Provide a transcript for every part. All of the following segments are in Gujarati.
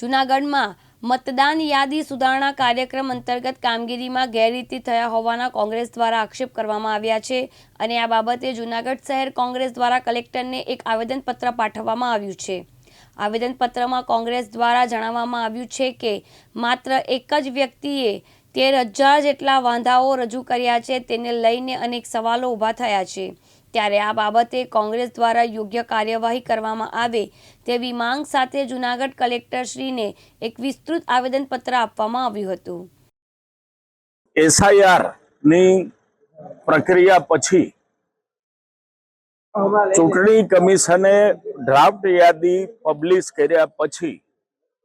જૂનાગઢમાં મતદાન યાદી સુધારણા કાર્યક્રમ અંતર્ગત કામગીરીમાં ગેરરીતિ થયા હોવાના કોંગ્રેસ દ્વારા આક્ષેપ કરવામાં આવ્યા છે અને આ બાબતે જૂનાગઢ શહેર કોંગ્રેસ દ્વારા કલેક્ટરને એક આવેદનપત્ર પાઠવવામાં આવ્યું છે. આવેદનપત્રમાં કોંગ્રેસ દ્વારા જણાવવામાં આવ્યું છે કે માત્ર એક જ વ્યક્તિએ તેર હજાર જેટલા વાંધાઓ રજૂ કર્યા છે તેને લઈને અનેક સવાલો ઊભા થયા છે. ત્યારે આ બાબતે કોંગ્રેસ દ્વારા યોગ્ય કાર્યવાહી કરવામાં આવે તેવી માંગ સાથે જૂનાગઢ કલેક્ટરશ્રીને એક વિસ્તૃત આવેદનપત્ર આપવામાં આવ્યું હતું. એસઆઈઆરની પ્રક્રિયા પછી ચૂંટણી કમિશને ડ્રાફ્ટ યાદી પબ્લિશ કર્યા પછી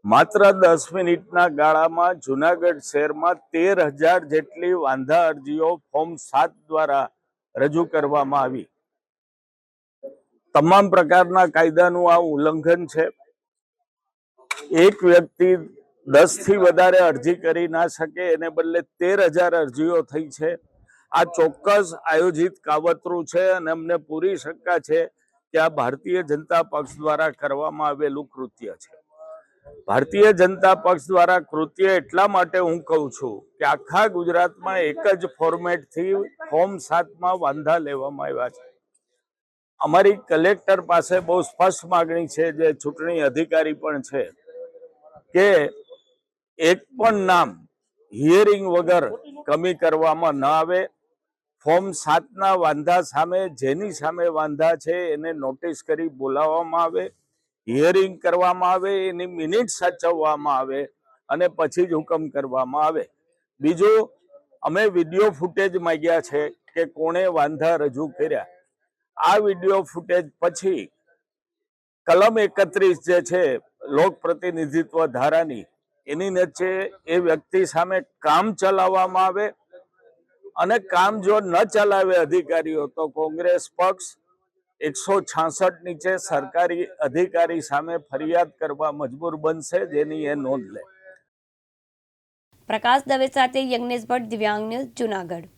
માત્ર દસ મિનિટના ગાળામાં જુનાગઢ શહેરમાં તેર હજાર જેટલી વાંધા અરજીઓ ફોર્મ સાત દ્વારા રજૂ કરવામાં આવી. તમામ પ્રકારના કાયદાનું આ ઉલ્લંઘન છે. એક વ્યક્તિ દસથી વધારે અરજી કરી ના શકે એને બદલે તેર હજાર અરજીઓ થઈ છે. આ ચોક્કસ આયોજિત કાવતરું છે અને અમને પૂરી શંકા છે કે આ ભારતીય જનતા પક્ષ દ્વારા કરવામાં આવેલું કૃત્ય છે. ભારતીય જનતા પક્ષ દ્વારા કૃત્ય એટલા માટે હું કહું છું કે આખા ગુજરાતમાં એક જ ફોર્મેટથી ફોર્મ સાતમાં વાંધા લેવામાં આવ્યા છે. અમારી કલેક્ટર પાસે બહુ સ્પષ્ટ માગણી છે, જે ચૂંટણી અધિકારી પણ છે, કે એક પણ નામ હિયરિંગ વગર કમી કરવામાં ન આવે. ફોર્મ સાતના વાંધા સામે જેની સામે વાંધા છે એને નોટિસ કરી બોલાવવામાં આવે. હિયરિંગ કરવામાં આવે, એની મિનિટ સાચવવામાં આવે અને પછી જ હુકમ કરવામાં આવે. બીજું, અમે વીડિયો ફૂટેજ માંગ્યા છે કે કોણે વાંધા રજૂ કર્યા. આ વીડિયો ફૂટેજ પછી કલમ એકત્રીસ જે છે, લોક પ્રતિનિધિત્વ ધારાની, એની નીચે એ વ્યક્તિ સામે કામ ચલાવવામાં આવે અને કામ જો ન ચલાવે અધિકારીઓ, તો કોંગ્રેસ પક્ષ એકસો છાસઠ નીચે સરકારી અધિકારી સામે ફરિયાદ કરવા મજબૂર બનશે જેની એ નોંધ લે. પ્રકાશ દવે સાથે યજ્ઞેશ ભટ્ટ દિવ્યાંગ ન્યૂઝ જૂનાગઢ.